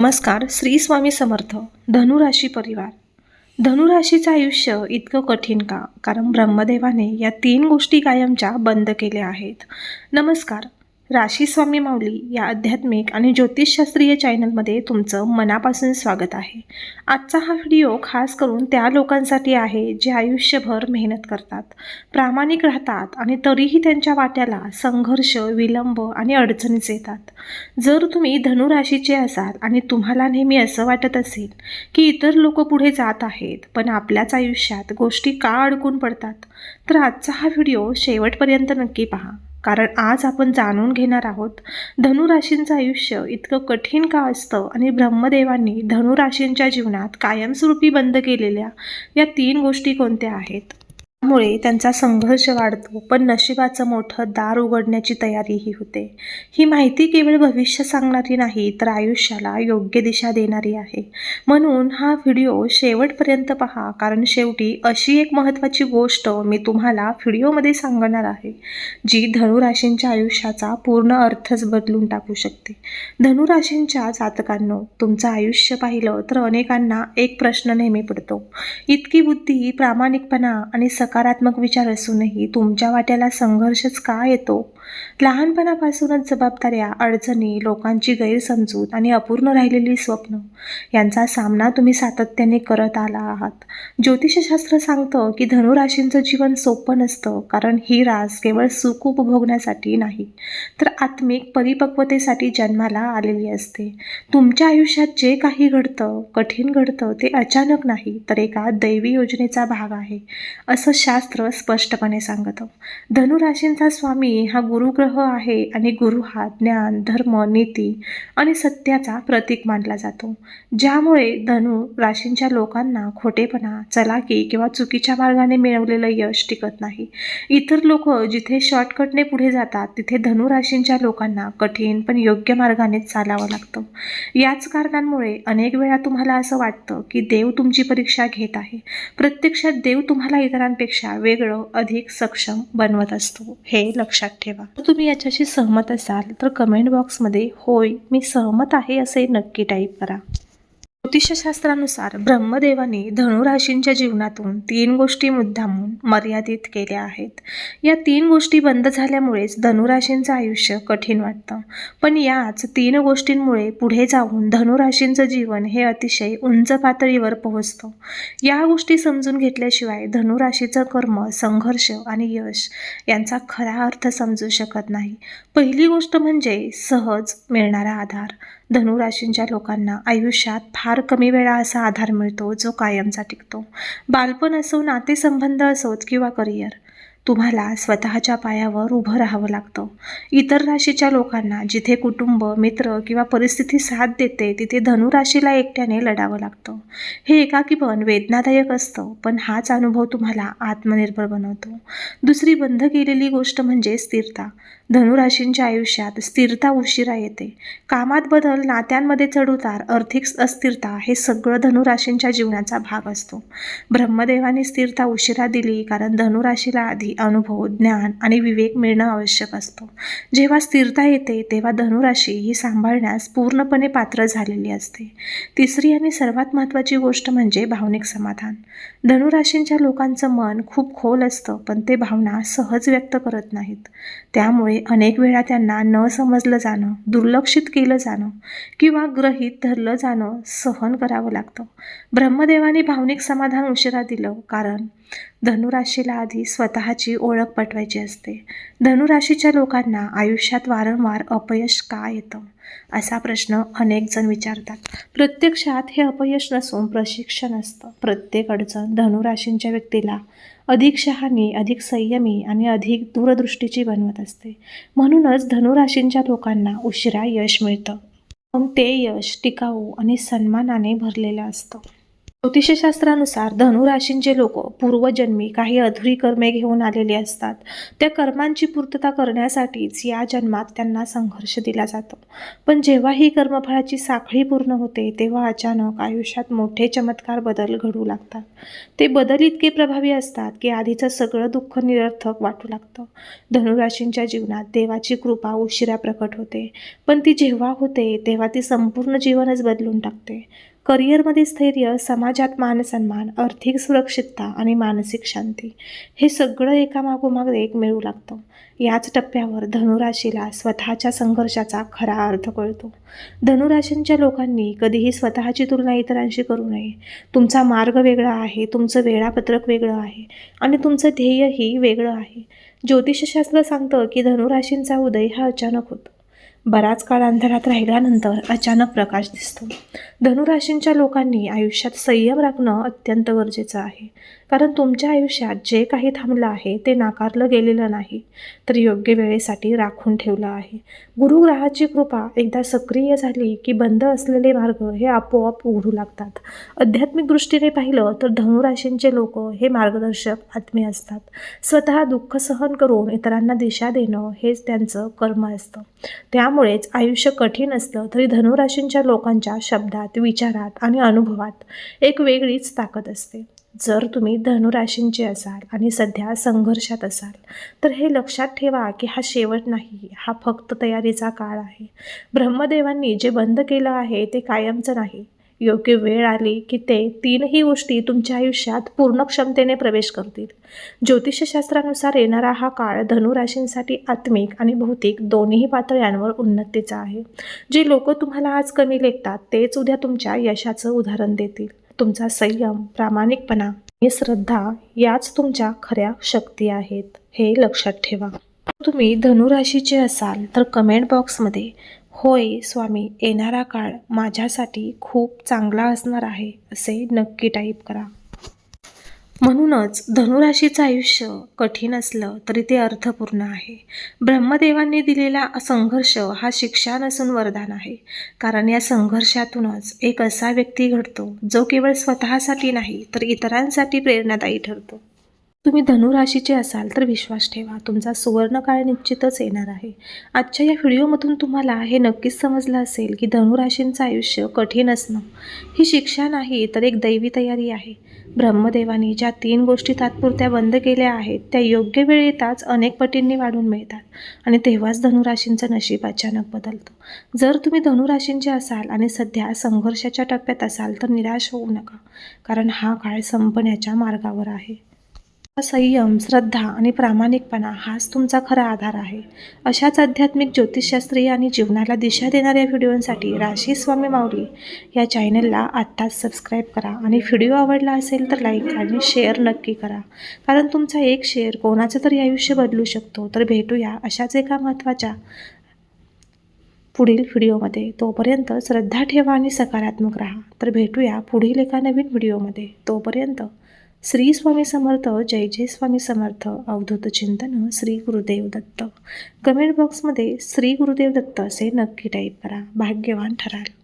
नमस्कार श्री स्वामी समर्थ धनुराशी परिवार. धनुराशीचं आयुष्य इतकं कठीण का? कारण ब्रह्मदेवाने या तीन गोष्टी कायमच्या बंद केल्या आहेत. नमस्कार राशी स्वामी माऊली या आध्यात्मिक आणि ज्योतिषशास्त्रीय चॅनलमध्ये तुमचं मनापासून स्वागत आहे. आजचा हा व्हिडिओ खास करून त्या लोकांसाठी आहे जे आयुष्यभर मेहनत करतात प्रामाणिक राहतात आणि तरीही त्यांच्या वाट्याला संघर्ष विलंब आणि अडचणीच येतात. जर तुम्ही धनुराशीचे असाल आणि तुम्हाला नेहमी असं वाटत असेल की इतर लोक पुढे जात आहेत पण आपल्याच आयुष्यात गोष्टी का अडकून पडतात तर आजचा हा व्हिडिओ शेवटपर्यंत नक्की पहा. कारण आज आपण जाणून घेणार आहोत धनुराशींचं आयुष्य इतकं कठीण का असतं आणि ब्रह्मदेवांनी धनुराशींच्या जीवनात कायमस्वरूपी बंद केलेल्या या तीन गोष्टी कोणत्या आहेत? त्यामुळे त्यांचा संघर्ष वाढतो पण नशिबाचं मोठं दार उघडण्याची तयारीही होते. ही माहिती केवळ भविष्य सांगणारी नाही तर आयुष्याला योग्य दिशा देणारी आहे. म्हणून हा व्हिडिओ शेवटपर्यंत पहा कारण शेवटी अशी एक महत्त्वाची गोष्ट मी तुम्हाला व्हिडिओमध्ये सांगणार आहे जी धनुराशींच्या आयुष्याचा पूर्ण अर्थच बदलून टाकू शकते. धनुराशींच्या जातकांनो तुमचं आयुष्य पाहिलं तर अनेकांना एक प्रश्न नेहमी पडतो. इतकी बुद्धी प्रामाणिकपणा आणि सकारात्मक विचार असूनही तुमच्या वाट्याला संघर्षच का येतो? लहानपणापासूनच जबाबदाऱ्या अडचणी लोकांची गैरसमजूत आणि अपूर्ण राहिलेली स्वप्न यांचा सामना तुम्ही सातत्याने करत आला आहात. ज्योतिषशास्त्र सांगतं की धनुराशींचं जीवन सोपं नसतं कारण ही रास केवळ सुख उपभोगण्यासाठी नाही तर आत्मिक परिपक्वतेसाठी जन्माला आलेली असते. तुमच्या आयुष्यात जे काही घडतं कठीण घडतं ते अचानक नाही तर एका दैवी योजनेचा भाग आहे असं शास्त्र स्पष्टपणे सांगतं. धनुराशींचा स्वामी हा गुरुग्रह आहे आणि गुरु हा ज्ञान धर्म नीती आणि सत्याचा प्रतीक मानला जातो. ज्यामुळे धनु राशींच्या लोकांना खोटेपणा चलाकी किंवा चुकीच्या मार्गाने मिळवलेलं यश टिकत नाही. इतर लोक जिथे शॉर्टकटने पुढे जातात तिथे धनुराशींच्या लोकांना कठीण पण योग्य मार्गानेच चालावं लागतं. याच कारणांमुळे अनेक वेळा तुम्हाला असं वाटतं की देव तुमची परीक्षा घेत आहे. प्रत्यक्षात देव तुम्हाला इतरांपेक्षा वेगळं अधिक सक्षम बनवत असतो. हे लक्षात ठेवा. जर तुम्ही याच्याशी सहमत असाल तर कमेंट बॉक्समध्ये होय मी सहमत आहे असे नक्की टाईप करा. ज्योतिषशास्त्रानुसार ब्रह्मदेवाने धनुराशींच्या जीवनातून तीन गोष्टी मुद्दामून मर्यादित केल्या आहेत. या तीन गोष्टी बंद झाल्यामुळेच धनुराशींचं आयुष्य कठीण वाटतं. पण याच तीन गोष्टींमुळे पुढे जाऊन धनुराशींचं जीवन हे अतिशय उंच पातळीवर पोहोचतं. या गोष्टी समजून घेतल्याशिवाय धनुराशीचं कर्म संघर्ष आणि यश यांचा खरा अर्थ समजू शकत नाही. पहिली गोष्ट म्हणजे सहज मिळणारा आधार. धनुराशींच्या लोकांना आयुष्यात फार कमी वेळा असा आधार मिळतो जो कायमचा टिकतो. बालपण असो नातेसंबंध असोत किंवा करिअर तुम्हाला स्वतःच्या पायावर उभं राहावं लागतं. इतर राशीच्या लोकांना जिथे कुटुंब मित्र किंवा परिस्थिती साथ देते तिथे धनुराशीला एकट्याने लढावं लागतं. हे एकाकीपण वेदनादायक असतं पण हाच अनुभव तुम्हाला आत्मनिर्भर बनवतो. दुसरी बंद केलेली गोष्ट म्हणजे स्थिरता. धनुराशींच्या आयुष्यात स्थिरता उशिरा येते. कामात बदल नात्यांमध्ये चढउतार आर्थिक अस्थिरता हे सगळं धनुराशींच्या जीवनाचा भाग असतो. ब्रह्मदेवाने स्थिरता उशिरा दिली कारण धनुराशीला आधी अनुभव ज्ञान आणि विवेक मिळणं आवश्यक असतो. जेव्हा स्थिरता येते तेव्हा धनुराशी ही सांभाळण्यास पूर्णपणे पात्र झालेली असते. तिसरी आणि सर्वात महत्त्वाची गोष्ट म्हणजे भावनिक समाधान. धनुराशींच्या लोकांचं मन खूप खोल असतं पण ते भावना सहज व्यक्त करत नाहीत. त्यामुळे अनेक वेळा त्यांना न समजलं जाणं दुर्लक्षित केलं जाणं किंवा ग्रहित धरलं जाणं सहन करावं लागतं. ब्रह्मदेवाने भावनिक समाधान उशिरा दिलं कारण धनुराशीला आधी स्वतःची ओळख पटवायची असते. धनुराशीच्या लोकांना आयुष्यात वारंवार अपयश का येतं असा प्रश्न अनेक जण विचारतात. प्रत्यक्षात हे अपयश नसून प्रशिक्षण असतं. प्रत्येक अडचण धनुराशींच्या व्यक्तीला अधिक शहाणी अधिक संयमी आणि अधिक दूरदृष्टीची बनवत असते. म्हणूनच धनुराशींच्या लोकांना उशिरा यश मिळतं. पण ते यश टिकाऊ आणि सन्मानाने भरलेलं असतं. ज्योतिषशास्त्रानुसार धनुराशींचे लोक पूर्वजन्मी काही अधुरी कर्मे घेऊन आलेले असतात. त्या कर्मांची पूर्तता करण्यासाठीच या जन्मात त्यांना संघर्ष दिला जातो. पण जेव्हा ही कर्मफळाची साखळी पूर्ण होते तेव्हा अचानक आयुष्यात मोठे चमत्कार बदल घडू लागतात. ते बदल इतके प्रभावी असतात की आधीचं सगळं दुःख निरर्थक वाटू लागतं. धनुराशींच्या जीवनात देवाची कृपा उशिरा प्रकट होते. पण ती जेव्हा होते तेव्हा ती संपूर्ण जीवनच बदलून टाकते. करिअरमध्ये स्थैर्य समाजात मानसन्मान आर्थिक सुरक्षितता आणि मानसिक शांती हे सगळं एकामागोमाग एक मिळू लागतं. याच टप्प्यावर धनुराशीला स्वतःच्या संघर्षाचा खरा अर्थ कळतो. धनुराशींच्या लोकांनी कधीही स्वतःची तुलना इतरांशी करू नये. तुमचा मार्ग वेगळा आहे तुमचं वेळापत्रक वेगळं आहे आणि तुमचं ध्येयही वेगळं आहे. ज्योतिषशास्त्र सांगतं की धनुराशींचा उदय हा अचानक होतो. बराच काळ अंधारात राहिल्यानंतर अचानक प्रकाश दिसतो. धनुराशींच्या लोकांनी आयुष्यात संयम राखणं अत्यंत गरजेचं आहे. कारण तुमच्या आयुष्यात जे काही थांबलं आहे ते नाकारलं गेलेलं नाही तर योग्य वेळेसाठी राखून ठेवलं आहे. गुरुग्रहाची कृपा एकदा सक्रिय झाली की बंद असलेले मार्ग हे आपोआप उघडू लागतात. आध्यात्मिक दृष्टीने पाहिलं तर धनुराशींचे लोक हे मार्गदर्शक आत्मे असतात. स्वतः दुःख सहन करून इतरांना दिशा देणं हेच त्यांचं कर्म असतं. त्यामुळेच आयुष्य कठीण असलं तरी धनुराशींच्या लोकांच्या शब्दात शब्दात विचारात आणि अनुभवात एक वेगळीच ताकद असते. जर तुम्ही धनुराशींचे असाल आणि सध्या संघर्षात असाल तर हे लक्षात ठेवा की हा शेवट नाही हा फक्त तयारीचा काळ आहे. ब्रह्मदेवांनी जे बंद केलं आहे ते कायमचं नाही. योग्य वेळ आली की ते तीनही गोष्टी तुमच्या आयुष्यात पूर्ण क्षमतेने प्रवेश करतील. ज्योतिषशास्त्रानुसार येणारा हा काळ धनुराशींसाठी आत्मिक आणि भौतिक दोन्ही पातळ्यांवर उन्नतीचा आहे. जे लोक तुम्हाला आज कमी लेखतात तेच उद्या तुमच्या यशाचं उदाहरण देतील. तुमचा संयम प्रामाणिकपणा आणि श्रद्धा याच तुमच्या खऱ्या शक्ती आहेत हे लक्षात ठेवा. तुम्ही धनुराशीचे असाल तर कमेंट बॉक्समध्ये होय स्वामी येणारा काळ माझ्यासाठी खूप चांगला असणार आहे असे नक्की टाईप करा. म्हणूनच धनुराशीचं आयुष्य कठीण असलं तरी ते अर्थपूर्ण आहे. ब्रह्मदेवांनी दिलेला संघर्ष हा शिक्षा नसून वरदान आहे. कारण या संघर्षातूनच एक असा व्यक्ती घडतो जो केवळ स्वतःसाठी नाही तर इतरांसाठी प्रेरणादायी ठरतो. तुम्ही धनुराशीचे असाल तर विश्वास ठेवा. तुमचा सुवर्णकाळ निश्चितच येणार आहे. आजच्या या व्हिडिओमधून तुम्हाला हे नक्कीच समजलं असेल की धनुराशींचं आयुष्य कठीण असणं ही शिक्षा नाही तर एक दैवी तयारी आहे. ब्रह्मदेवाने ज्या तीन गोष्टी तात्पुरत्या बंद केल्या आहेत त्या योग्य वेळ येताच अनेक पटींनी वाढून मिळतात आणि तेव्हाच धनुराशींचं नशीब अचानक बदलतं. जर तुम्ही धनुराशींचे असाल आणि सध्या संघर्षाच्या टप्प्यात असाल तर निराश होऊ नका कारण हा काळ संपण्याच्या मार्गावर आहे. संयम श्रद्धा आणि प्रामाणिकपणा हाच तुमचा खरा आधार आहे. अशाच आध्यात्मिक ज्योतिषशास्त्रीय आणि जीवनाला दिशा देणाऱ्या व्हिडिओंसाठी राशी स्वामी माऊली या चॅनलला आत्ताच सबस्क्राईब करा आणि व्हिडिओ आवडला असेल तर लाईक आणि शेअर नक्की करा. कारण तुमचा एक शेअर कोणाचं तरी आयुष्य बदलू शकतो. तर भेटूया अशाच एका महत्त्वाच्या पुढील व्हिडिओमध्ये. तोपर्यंत श्रद्धा ठेवा आणि सकारात्मक राहा. तर भेटूया पुढील एका नवीन व्हिडिओमध्ये. तोपर्यंत श्री स्वामी समर्थ जय जय स्वामी समर्थ अवधूत चिंतन श्री गुरुदेव दत्त. कमेंट बॉक्समध्ये श्री गुरुदेव दत्त असे नक्की टाईप करा. भाग्यवान ठराल.